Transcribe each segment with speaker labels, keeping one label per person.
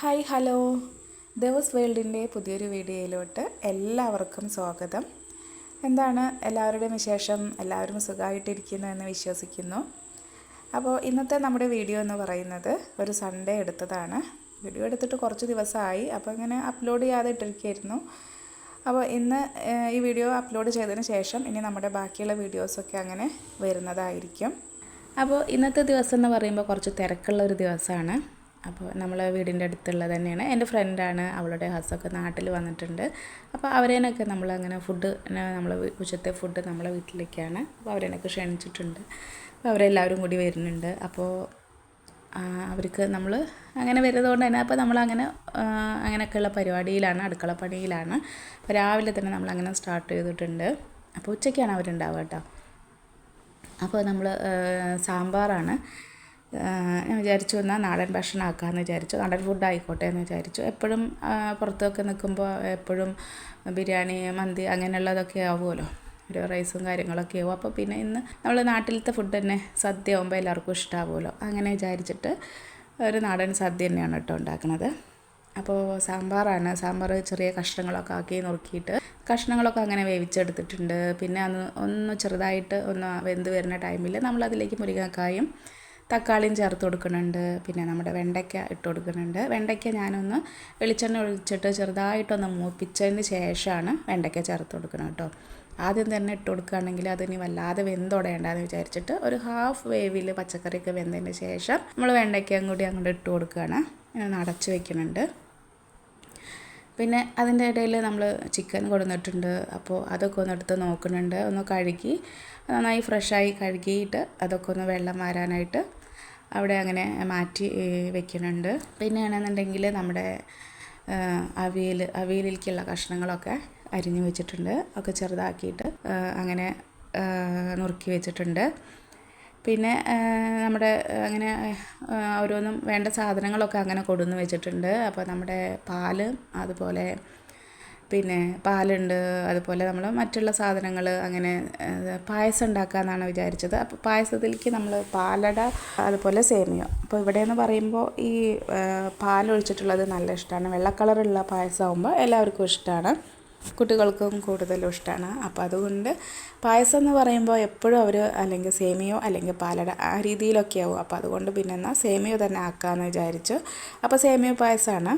Speaker 1: Hi hello. Devas വേൾഡിന്റെ പുതിയൊരു വീഡിയോയിലോട്ട് എല്ലാവർക്കും സ്വാഗതം. എന്താണ് എല്ലാവരുടെയും വിശേഷം? എല്ലാവരും സുഖമായിട്ടിരിക്കുന്നു എന്ന് വിശ്വസിക്കുന്നു. അപ്പോൾ ഇന്നത്തെ നമ്മുടെ വീഡിയോ എന്ന് പറയുന്നത് ഒരു സൺഡേ എടുത്തതാണ്. വീഡിയോ എടുത്തിട്ട് കുറച്ച് ദിവസമായി അപ്പോൾ ഇങ്ങനെ അപ്ലോഡ് ചെയ്യാതെ ഇട്ടിരിക്കുകയായിരുന്നു. അപ്പോൾ ഇന്ന് ഈ വീഡിയോ അപ്ലോഡ് ചെയ്തതിന് ശേഷം ഇനി നമ്മുടെ ബാക്കിയുള്ള വീഡിയോസൊക്കെ അങ്ങനെ വരുന്നതായിരിക്കും. അപ്പോൾ ഇന്നത്തെ ദിവസം എന്ന് പറയുമ്പോൾ കുറച്ച് തിരക്കുള്ള ഒരു ദിവസമാണ്. അപ്പോൾ നമ്മളെ വീടിന്റെ അടുത്തുള്ളത് തന്നെയാണ്. എന്റെ ഫ്രണ്ടാണ് അവളുടെ ഹസ്സൊക്കെ നാട്ടിൽ വന്നിട്ടുണ്ട്. അപ്പോൾ അവരേനൊക്കെ നമ്മൾ അങ്ങനെ ഫുഡ് നമ്മൾ ഉച്ചത്തെ ഫുഡ് നമ്മളെ വീട്ടിലേക്കാണ്. അപ്പോൾ അവരേനൊക്കെ ക്ഷണിച്ചിട്ടുണ്ട്. അപ്പോൾ അവരെല്ലാവരും കൂടി വരുന്നുണ്ട്. അപ്പോൾ അവർക്ക് നമ്മൾ അങ്ങനെ വരുന്നതുകൊണ്ട് തന്നെ അപ്പോൾ നമ്മളങ്ങനെ അങ്ങനെയൊക്കെയുള്ള പരിപാടിയിലാണ് അടുക്കള പണിയിലാണ്. അപ്പോൾ രാവിലെ തന്നെ നമ്മളങ്ങനെ സ്റ്റാർട്ട് ചെയ്തിട്ടുണ്ട്. അപ്പോൾ ഉച്ചയ്ക്കാണ് അവരുണ്ടാവുക കേട്ടോ. അപ്പോൾ നമ്മൾ സാമ്പാറാണ്. ഞാൻ വിചാരിച്ചു എന്നാൽ നാടൻ ഭക്ഷണം ആക്കാമെന്ന് വിചാരിച്ചു. നാടൻ ഫുഡ് ആയിക്കോട്ടെ എന്ന് വിചാരിച്ചു. എപ്പോഴും പുറത്തൊക്കെ നിൽക്കുമ്പോൾ എപ്പോഴും ബിരിയാണി മന്തി അങ്ങനെയുള്ളതൊക്കെ ആവുമല്ലോ. ഒരു റൈസും കാര്യങ്ങളൊക്കെ ആവും. അപ്പോൾ പിന്നെ ഇന്ന് നമ്മൾ നാട്ടിലത്തെ ഫുഡ് തന്നെ സദ്യ ആകുമ്പോൾ എല്ലാവർക്കും ഇഷ്ടമാവുമല്ലോ അങ്ങനെ വിചാരിച്ചിട്ട് ഒരു നാടൻ സദ്യ തന്നെയാണ് കേട്ടോ ഉണ്ടാക്കുന്നത്. അപ്പോൾ സാമ്പാറാണ്. സാമ്പാർ ചെറിയ കഷ്ണങ്ങളൊക്കെ ആക്കി നുറുക്കിയിട്ട് കഷ്ണങ്ങളൊക്കെ അങ്ങനെ വേവിച്ചെടുത്തിട്ടുണ്ട്. പിന്നെ അന്ന് ഒന്ന് ചെറുതായിട്ട് ഒന്ന് വെന്ത് വരുന്ന ടൈമിൽ നമ്മളതിലേക്ക് മുരിങ്ങക്കായും തക്കാളിയും ചേർത്ത് കൊടുക്കുന്നുണ്ട്. പിന്നെ നമ്മുടെ വെണ്ടയ്ക്ക ഇട്ട് കൊടുക്കുന്നുണ്ട്. വെണ്ടയ്ക്ക ഞാനൊന്ന് വെളിച്ചെണ്ണ ഒഴിച്ചിട്ട് ചെറുതായിട്ടൊന്ന് മൂപ്പിച്ചതിന് ശേഷമാണ് വെണ്ടയ്ക്ക ചേർത്ത് കൊടുക്കുന്നത് കേട്ടോ. ആദ്യം തന്നെ ഇട്ട് കൊടുക്കുകയാണെങ്കിൽ അതിനി വല്ലാതെ വെന്തുടയേണ്ടെന്ന് വിചാരിച്ചിട്ട് ഒരു ഹാഫ് വേവിൽ പച്ചക്കറിയൊക്കെ വെന്തതിന് ശേഷം നമ്മൾ വെണ്ടയ്ക്കയും കൂടി അങ്ങോട്ട് ഇട്ട് കൊടുക്കുകയാണ്. ഇങ്ങനെ അടച്ച് വെക്കുന്നുണ്ട്. പിന്നെ അതിന്റെ ഇടയിൽ നമ്മൾ ചിക്കൻ കൊടുന്നിട്ടുണ്ട്. അപ്പോൾ അതൊക്കെ ഒന്ന് എടുത്ത് നോക്കുന്നുണ്ട്. ഒന്ന് കഴുകി നന്നായി ഫ്രഷായി കഴുകിയിട്ട് അതൊക്കെ ഒന്ന് വെള്ളം മാറാനായിട്ട് അവിടെ അങ്ങനെ മാറ്റി വെക്കുന്നുണ്ട്. പിന്നെയാണെന്നുണ്ടെങ്കിൽ നമ്മുടെ അവിയൽ അവിയലിലേക്കുള്ള കഷ്ണങ്ങളൊക്കെ അരിഞ്ഞു വെച്ചിട്ടുണ്ട്. ഒക്കെ ചെറുതാക്കിയിട്ട് അങ്ങനെ നുറുക്കി വെച്ചിട്ടുണ്ട്. പിന്നെ നമ്മുടെ അങ്ങനെ ഓരോന്നും വേണ്ട സാധനങ്ങളൊക്കെ അങ്ങനെ കൊടുന്ന് വെച്ചിട്ടുണ്ട്. അപ്പോൾ നമ്മുടെ പാൽ അതുപോലെ പിന്നെ പാലുണ്ട് അതുപോലെ നമ്മൾ മറ്റുള്ള സാധനങ്ങൾ അങ്ങനെ പായസം ഉണ്ടാക്കാമെന്നാണ് വിചാരിച്ചത്. അപ്പോൾ പായസത്തിലേക്ക് നമ്മൾ പാലട അതുപോലെ സേമിയ. അപ്പോൾ ഇവിടെ എന്ന് പറയുമ്പോൾ ഈ പാലൊഴിച്ചിട്ടുള്ളത് നല്ല ഇഷ്ടമാണ് വെള്ള കളറുള്ള പായസമാകുമ്പോൾ എല്ലാവർക്കും ഇഷ്ടമാണ് കുട്ടികൾക്കും കൂടുതലും ഇഷ്ടമാണ് അപ്പോൾ അതുകൊണ്ട് പായസം എന്ന് പറയുമ്പോൾ എപ്പോഴും അവർ അല്ലെങ്കിൽ സേമിയോ അല്ലെങ്കിൽ പാലട ആ രീതിയിലൊക്കെ ആവും. അപ്പോൾ അതുകൊണ്ട് പിന്നെ എന്നാൽ സേമിയോ തന്നെ ആക്കാമെന്ന് വിചാരിച്ചു. അപ്പോൾ സേമിയോ പായസമാണ്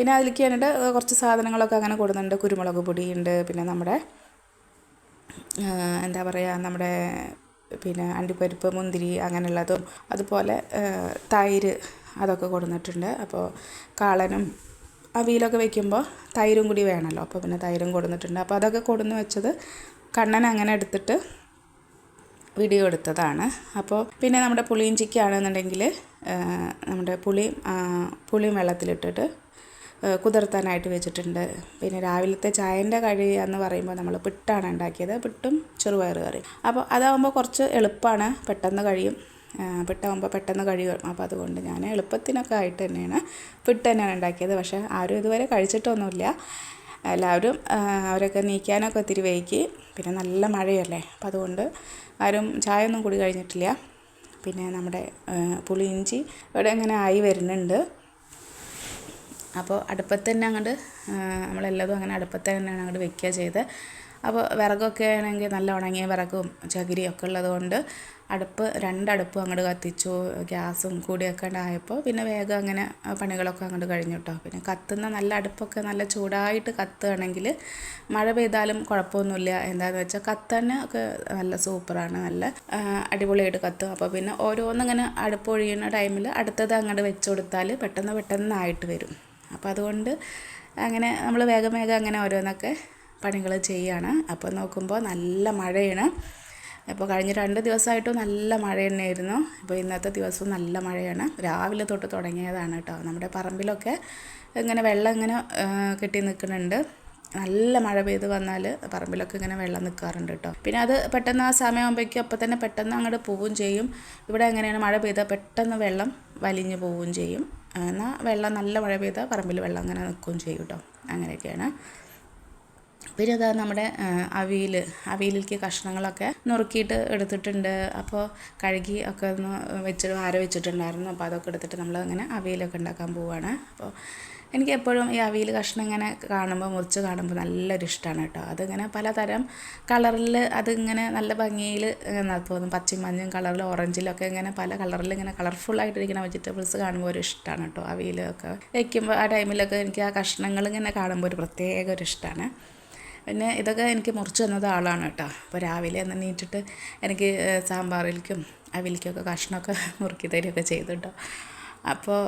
Speaker 1: പിന്നെ അതിലേക്ക് വേണ്ടിയിട്ട് കുറച്ച് സാധനങ്ങളൊക്കെ അങ്ങനെ കൊടുക്കുന്നുണ്ട്. കുരുമുളക് പൊടിയുണ്ട് പിന്നെ നമ്മുടെ എന്താ പറയുക നമ്മുടെ പിന്നെ അണ്ടിപ്പരിപ്പ് മുന്തിരി അങ്ങനെയുള്ളതും അതുപോലെ തൈര് അതൊക്കെ കൊടുത്തിട്ടുണ്ട്. അപ്പോൾ കാളനും അവിയലൊക്കെ വെക്കുമ്പോൾ തൈരും കൂടി വേണമല്ലോ. അപ്പോൾ പിന്നെ തൈരും കൊടുത്തിട്ടുണ്ട്. അപ്പോൾ അതൊക്കെ കൊടുന്ന് വെച്ചത് കണ്ണൻ അങ്ങനെ എടുത്തിട്ട് വീഡിയോ എടുത്തതാണ്. അപ്പോൾ പിന്നെ നമ്മുടെ പുളിയിഞ്ചിക്കാണെന്നുണ്ടെങ്കിൽ നമ്മുടെ പുളിയും ആ, പുളിയും വെള്ളത്തിലിട്ടിട്ട് കുതിർത്താനായിട്ട് വെച്ചിട്ടുണ്ട്. പിന്നെ രാവിലത്തെ ചായന്റെ കഴി എന്ന് പറയുമ്പോൾ നമ്മൾ പിട്ടാണ് ഉണ്ടാക്കിയത്. പിട്ടും ചെറുപയർ കറി അപ്പോൾ അതാകുമ്പോൾ കുറച്ച് എളുപ്പമാണ്. പെട്ടെന്ന് കഴിയും. പിട്ടാകുമ്പോൾ പെട്ടെന്ന് കഴിയും. അപ്പോൾ അതുകൊണ്ട് ഞാൻ എളുപ്പത്തിനൊക്കെ ആയിട്ട് തന്നെയാണ് പിട്ട് തന്നെയാണ് ഉണ്ടാക്കിയത്. പക്ഷേ ആരും ഇതുവരെ കഴിച്ചിട്ടൊന്നുമില്ല. എല്ലാവരും അവരൊക്കെ നീക്കാനൊക്കെ ഒത്തിരി വൈകി. പിന്നെ നല്ല മഴയല്ലേ. അപ്പം അതുകൊണ്ട് ആരും ചായ ഒന്നും കൂടി കഴിഞ്ഞിട്ടില്ല. പിന്നെ നമ്മുടെ പുളിയിഞ്ചി ഇവിടെ ഇങ്ങനെ ആയി വരുന്നുണ്ട്. അപ്പോൾ അടുപ്പത്ത് തന്നെ അങ്ങോട്ട് നമ്മളെല്ലതും അങ്ങനെ അടുപ്പത്ത് തന്നെയാണ് അങ്ങോട്ട് വെക്കുക ചെയ്ത്. അപ്പോൾ വിറകൊക്കെ ആണെങ്കിൽ നല്ല ഉണങ്ങിയ വിറകും ചകിരിയൊക്കെ ഒക്കെ ഉള്ളതുകൊണ്ട് അടുപ്പ് രണ്ടടുപ്പും അങ്ങോട്ട് കത്തിച്ചു. ഗ്യാസും കൂടിയൊക്കെ ഉണ്ടായപ്പോൾ പിന്നെ വേഗം അങ്ങനെ പണികളൊക്കെ അങ്ങോട്ട് കഴിഞ്ഞു കേട്ടോ. പിന്നെ കത്തുന്ന നല്ല അടുപ്പൊക്കെ നല്ല ചൂടായിട്ട് കത്തുകയാണെങ്കിൽ മഴ പെയ്താലും കുഴപ്പമൊന്നുമില്ല. എന്താണെന്ന് വെച്ചാൽ കത്തന്നെ ഒക്കെ നല്ല സൂപ്പറാണ് നല്ല അടിപൊളിയായിട്ട് കത്തും. അപ്പോൾ പിന്നെ ഓരോന്നിങ്ങനെ അടുപ്പ് ഒഴിയുന്ന ടൈമിൽ അടുത്തത് അങ്ങോട്ട് വെച്ച് കൊടുത്താൽ പെട്ടെന്ന് പെട്ടെന്നായിട്ട് വരും. അതുകൊണ്ട് അങ്ങനെ നമ്മൾ വേഗം വേഗം അങ്ങനെ ഓരോന്നൊക്കെ പണികൾ ചെയ്യാണ്. അപ്പോൾ നോക്കുമ്പോൾ നല്ല മഴയാണ്. അപ്പോൾ കഴിഞ്ഞ രണ്ട് ദിവസമായിട്ടും നല്ല മഴ തന്നെയായിരുന്നു. ഇപ്പോൾ ഇന്നത്തെ ദിവസവും നല്ല മഴയാണ്. രാവിലെ തൊട്ട് തുടങ്ങിയതാണ് കേട്ടോ നമ്മുടെ പറമ്പിലൊക്കെ ഇങ്ങനെ വെള്ളം ഇങ്ങനെ കിട്ടി കെട്ടി നിൽക്കുന്നുണ്ട്. നല്ല മഴ പെയ്ത് വന്നാൽ പറമ്പിലൊക്കെ ഇങ്ങനെ വെള്ളം നിൽക്കാറുണ്ട് കേട്ടോ പിന്നെ അത് പെട്ടെന്ന് ആ സമയമാകുമ്പോഴേക്കും അപ്പോൾ തന്നെ പെട്ടെന്ന് അങ്ങോട്ട് പോവുകയും ചെയ്യും. ഇവിടെ എങ്ങനെയാണ് മഴ പെയ്താൽ പെട്ടെന്ന് വെള്ളം വലിഞ്ഞു പോവുകയും ചെയ്യും. എന്നാൽ വെള്ളം നല്ല മഴ പെയ്താൽ പറമ്പിൽ വെള്ളം അങ്ങനെ നിൽക്കുകയും ചെയ്യും കേട്ടോ. അങ്ങനെയൊക്കെയാണ്. പിന്നെ അതാ നമ്മുടെ അവിയൽ അവിയലിലേക്ക് കഷ്ണങ്ങളൊക്കെ നുറുക്കിയിട്ട് എടുത്തിട്ടുണ്ട്. അപ്പോൾ കഴുകി ഒക്കെ ഒന്ന് വെച്ചിട്ട് ആര വെച്ചിട്ടുണ്ടായിരുന്നു. അപ്പോൾ അതൊക്കെ എടുത്തിട്ട് നമ്മൾ അങ്ങനെ അവിയലൊക്കെ ഉണ്ടാക്കാൻ പോവുകയാണ് അപ്പോൾ എനിക്ക് എപ്പോഴും ഈ അവിയൽ കഷ്ണം ഇങ്ങനെ കാണുമ്പോൾ മുറിച്ച് കാണുമ്പോൾ നല്ലൊരു ഇഷ്ടമാണ് കേട്ടോ. അതിങ്ങനെ പലതരം കളറിൽ അതിങ്ങനെ നല്ല ഭംഗിയിൽ തോന്നും പച്ചയും മഞ്ഞയും കളറിൽ ഓറഞ്ചിലൊക്കെ ഇങ്ങനെ പല കളറിൽ ഇങ്ങനെ കളർഫുള്ളായിട്ടിരിക്കുന്ന വെജിറ്റബിൾസ് കാണുമ്പോൾ ഒരു ഇഷ്ടമാണ് കേട്ടോ അവിയലൊക്കെ വയ്ക്കുമ്പോൾ ആ ടൈമിലൊക്കെ എനിക്ക് ആ കഷ്ണങ്ങൾ ഇങ്ങനെ കാണുമ്പോൾ ഒരു പ്രത്യേക ഒരു ഇഷ്ടമാണ് പിന്നെ ഇതൊക്കെ എനിക്ക് മുറിച്ച് തന്നത് ആളാണ് കേട്ടോ. അപ്പോൾ രാവിലെ ഒന്ന് നീറ്റിട്ട് എനിക്ക് സാമ്പാറിലേക്കും അവിലേക്കൊക്കെ കഷ്ണമൊക്കെ മുറുക്കി തരികയൊക്കെ ചെയ്തു കേട്ടോ. അപ്പോൾ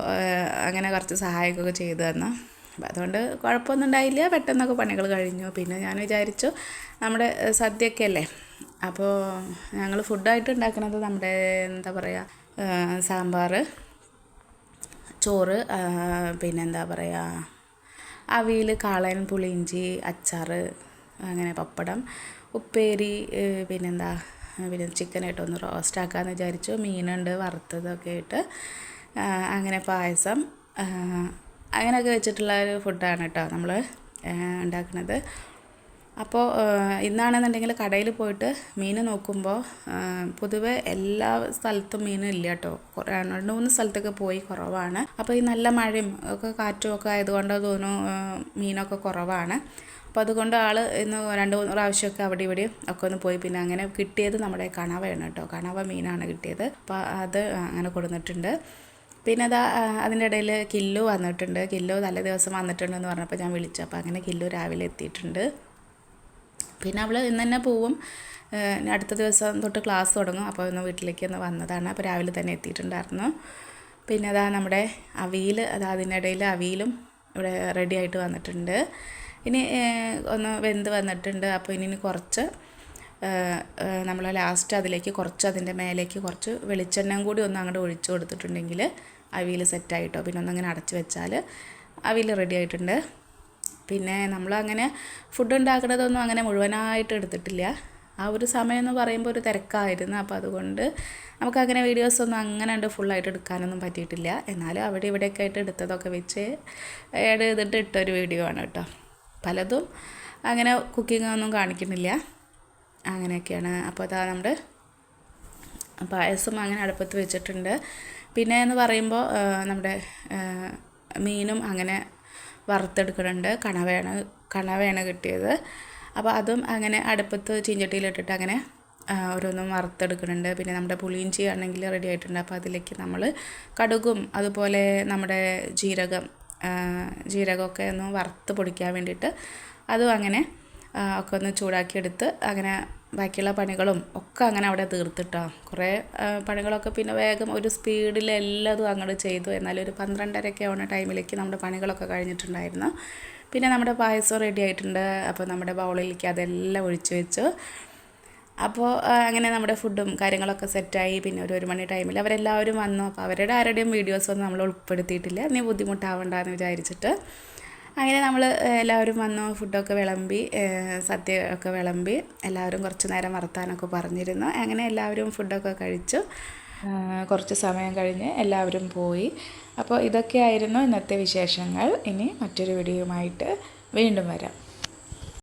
Speaker 1: അങ്ങനെ കുറച്ച് സഹായമൊക്കെ ചെയ്തു തന്നു. അപ്പം അതുകൊണ്ട് കുഴപ്പമൊന്നും ഉണ്ടായില്ല. പെട്ടെന്നൊക്കെ പണികൾ കഴിഞ്ഞു. പിന്നെ ഞാൻ വിചാരിച്ചു നമ്മുടെ സദ്യയൊക്കെ അല്ലേ? അപ്പോൾ ഞങ്ങൾ ഫുഡായിട്ട് ഉണ്ടാക്കുന്നത് നമ്മുടെ എന്താ പറയുക സാമ്പാർ ചോറ് പിന്നെന്താ പറയുക അവിയൽ കാളൻ പുളിയിഞ്ചി അച്ചാർ അങ്ങനെ പപ്പടം ഉപ്പേരി പിന്നെന്താ പിന്നെ ചിക്കനായിട്ടൊന്ന് റോസ്റ്റ് ആക്കാമെന്ന് വിചാരിച്ചു. മീനുണ്ട് വറുത്തതൊക്കെ ആയിട്ട്. അങ്ങനെ പായസം അങ്ങനെയൊക്കെ വെച്ചിട്ടുള്ള ഒരു ഫുഡാണ് കേട്ടോ നമ്മൾ ഉണ്ടാക്കുന്നത് അപ്പോൾ ഇന്നാണെന്നുണ്ടെങ്കിൽ കടയിൽ പോയിട്ട് മീൻ നോക്കുമ്പോൾ പൊതുവെ എല്ലാ സ്ഥലത്തും മീൻ ഇല്ല കേട്ടോ രണ്ട് മൂന്ന് സ്ഥലത്തൊക്കെ പോയി കുറവാണ്. അപ്പോൾ ഈ നല്ല മഴയും ഒക്കെ കാറ്റും ഒക്കെ ആയതുകൊണ്ട് തോന്നുന്നു മീനൊക്കെ കുറവാണ്. അപ്പോൾ അതുകൊണ്ട് ആൾ ഇന്ന് രണ്ട് മൂന്ന് പ്രാവശ്യമൊക്കെ അവിടെ ഇവിടെ ഒക്കെ ഒന്ന് പോയി പിന്നെ അങ്ങനെ കിട്ടിയത് നമ്മുടെ കണവയാണ് കേട്ടോ കണവ മീനാണ് കിട്ടിയത്. അപ്പോൾ അത് അങ്ങനെ കൊടുത്തിട്ടുണ്ട് പിന്നെ അതാ അതിന്റെ ഇടയിൽ കില്ലു വന്നിട്ടുണ്ട്. കില്ലു നല്ല ദിവസം വന്നിട്ടുണ്ടെന്ന് പറഞ്ഞപ്പോൾ ഞാൻ വിളിച്ചു. അപ്പോൾ അങ്ങനെ കില്ലു രാവിലെ എത്തിയിട്ടുണ്ട്. പിന്നെ അവൾ ഇന്ന് തന്നെ പോവും. അടുത്ത ദിവസം തൊട്ട് ക്ലാസ് തുടങ്ങും. അപ്പോൾ ഇന്ന് വീട്ടിലേക്ക് ഒന്ന് വന്നതാണ്. അപ്പോൾ രാവിലെ തന്നെ എത്തിയിട്ടുണ്ടായിരുന്നു. പിന്നെ അതാ നമ്മുടെ അവിയിൽ അത് അതിനിടയിൽ അവിയിലും ഇവിടെ റെഡി ആയിട്ട് വന്നിട്ടുണ്ട്. ഇനി ഒന്ന് വെന്ത് വന്നിട്ടുണ്ട്. അപ്പോൾ ഇനി കുറച്ച് നമ്മൾ ലാസ്റ്റ് അതിലേക്ക് കുറച്ച് അതിന്റെ മേലേക്ക് കുറച്ച് വെളിച്ചെണ്ണയും കൂടി ഒന്ന് അങ്ങോട്ട് ഒഴിച്ചു കൊടുത്തിട്ടുണ്ടെങ്കിൽ അവിയിൽ സെറ്റായിട്ടോ പിന്നെ ഒന്നങ്ങനെ അടച്ചു വെച്ചാൽ അവിയിൽ റെഡി ആയിട്ടുണ്ട്. പിന്നെ നമ്മൾ അങ്ങനെ ഫുഡ് ഉണ്ടാക്കുന്നതൊന്നും അങ്ങനെ മുഴുവനായിട്ട് എടുത്തിട്ടില്ല. ആ ഒരു സമയം എന്ന് പറയുമ്പോൾ ഒരു തിരക്കായിരുന്നു. അപ്പോൾ അതുകൊണ്ട് നമുക്കങ്ങനെ വീഡിയോസൊന്നും അങ്ങനെ ഉണ്ട് ഫുള്ളായിട്ട് എടുക്കാനൊന്നും പറ്റിയിട്ടില്ല. എന്നാലും അവിടെ ഇവിടെയൊക്കെ ആയിട്ട് എടുത്തതൊക്കെ വെച്ച് ആഡ് ചെയ്തിട്ട് ഇട്ടൊരു വീഡിയോ ആണ് കേട്ടോ. പലതും അങ്ങനെ കുക്കിംഗ് ഒന്നും കാണിക്കുന്നില്ല. അങ്ങനെയൊക്കെയാണ്. അപ്പോൾ അതാ നമ്മുടെ പായസം അങ്ങനെ അടുപ്പത്ത് വെച്ചിട്ടുണ്ട്. പിന്നെ എന്ന് പറയുമ്പോൾ നമ്മുടെ മീനും അങ്ങനെ വറുത്തെടുക്കുന്നുണ്ട് കണവേണ കണവേണ കിട്ടിയത്. അപ്പോൾ അതും അങ്ങനെ അടുപ്പത്ത് ചീഞ്ചട്ടിയിലിട്ടിട്ട് അങ്ങനെ ഓരോന്നും വറുത്തെടുക്കുന്നുണ്ട് പിന്നെ നമ്മുടെ പുളിയും ആണെങ്കിൽ റെഡി ആയിട്ടുണ്ട്. അപ്പോൾ അതിലേക്ക് നമ്മൾ കടുകും അതുപോലെ നമ്മുടെ ജീരകം ജീരകമൊക്കെ ഒന്ന് വറുത്ത് പൊടിക്കാൻ വേണ്ടിയിട്ട് അതും അങ്ങനെ ഒക്കെ ഒന്ന് ചൂടാക്കിയെടുത്ത് അങ്ങനെ ബാക്കിയുള്ള പണികളും ഒക്കെ അങ്ങനെ അവിടെ തീർത്തിട്ടോ. കുറേ പണികളൊക്കെ പിന്നെ വേഗം ഒരു സ്പീഡിൽ എല്ലാതും അങ്ങോട്ട് ചെയ്തു. എന്നാലും ഒരു പന്ത്രണ്ടരയൊക്കെ ആവുന്ന ടൈമിലേക്ക് നമ്മുടെ പണികളൊക്കെ കഴിഞ്ഞിട്ടുണ്ടായിരുന്നു. പിന്നെ നമ്മുടെ പായസം റെഡി ആയിട്ടുണ്ട്. അപ്പോൾ നമ്മുടെ ബൗളിലേക്ക് അതെല്ലാം ഒഴിച്ചു വെച്ചു. അപ്പോൾ അങ്ങനെ നമ്മുടെ ഫുഡും കാര്യങ്ങളൊക്കെ സെറ്റായി പിന്നെ ഒരു ഒരു മണി ടൈമിൽ അവരെല്ലാവരും വന്നു. അപ്പോൾ അവരുടെ ആരുടെയും വീഡിയോസൊന്നും നമ്മൾ ഉൾപ്പെടുത്തിയിട്ടില്ല. നീ ബുദ്ധിമുട്ടാവണ്ടെന്ന് വിചാരിച്ചിട്ട്. അങ്ങനെ നമ്മൾ എല്ലാവരും വന്നു ഫുഡൊക്കെ വിളമ്പി സദ്യ ഒക്കെ വിളമ്പി എല്ലാവരും കുറച്ച് നേരം വർത്താനൊക്കെ പറഞ്ഞിരുന്നു. അങ്ങനെ എല്ലാവരും ഫുഡൊക്കെ കഴിച്ചു. കുറച്ച് സമയം കഴിഞ്ഞ് എല്ലാവരും പോയി. അപ്പോൾ ഇതൊക്കെയായിരുന്നു ഇന്നത്തെ വിശേഷങ്ങൾ. ഇനി മറ്റൊരു വീഡിയോയുമായിട്ട് വീണ്ടും വരാം.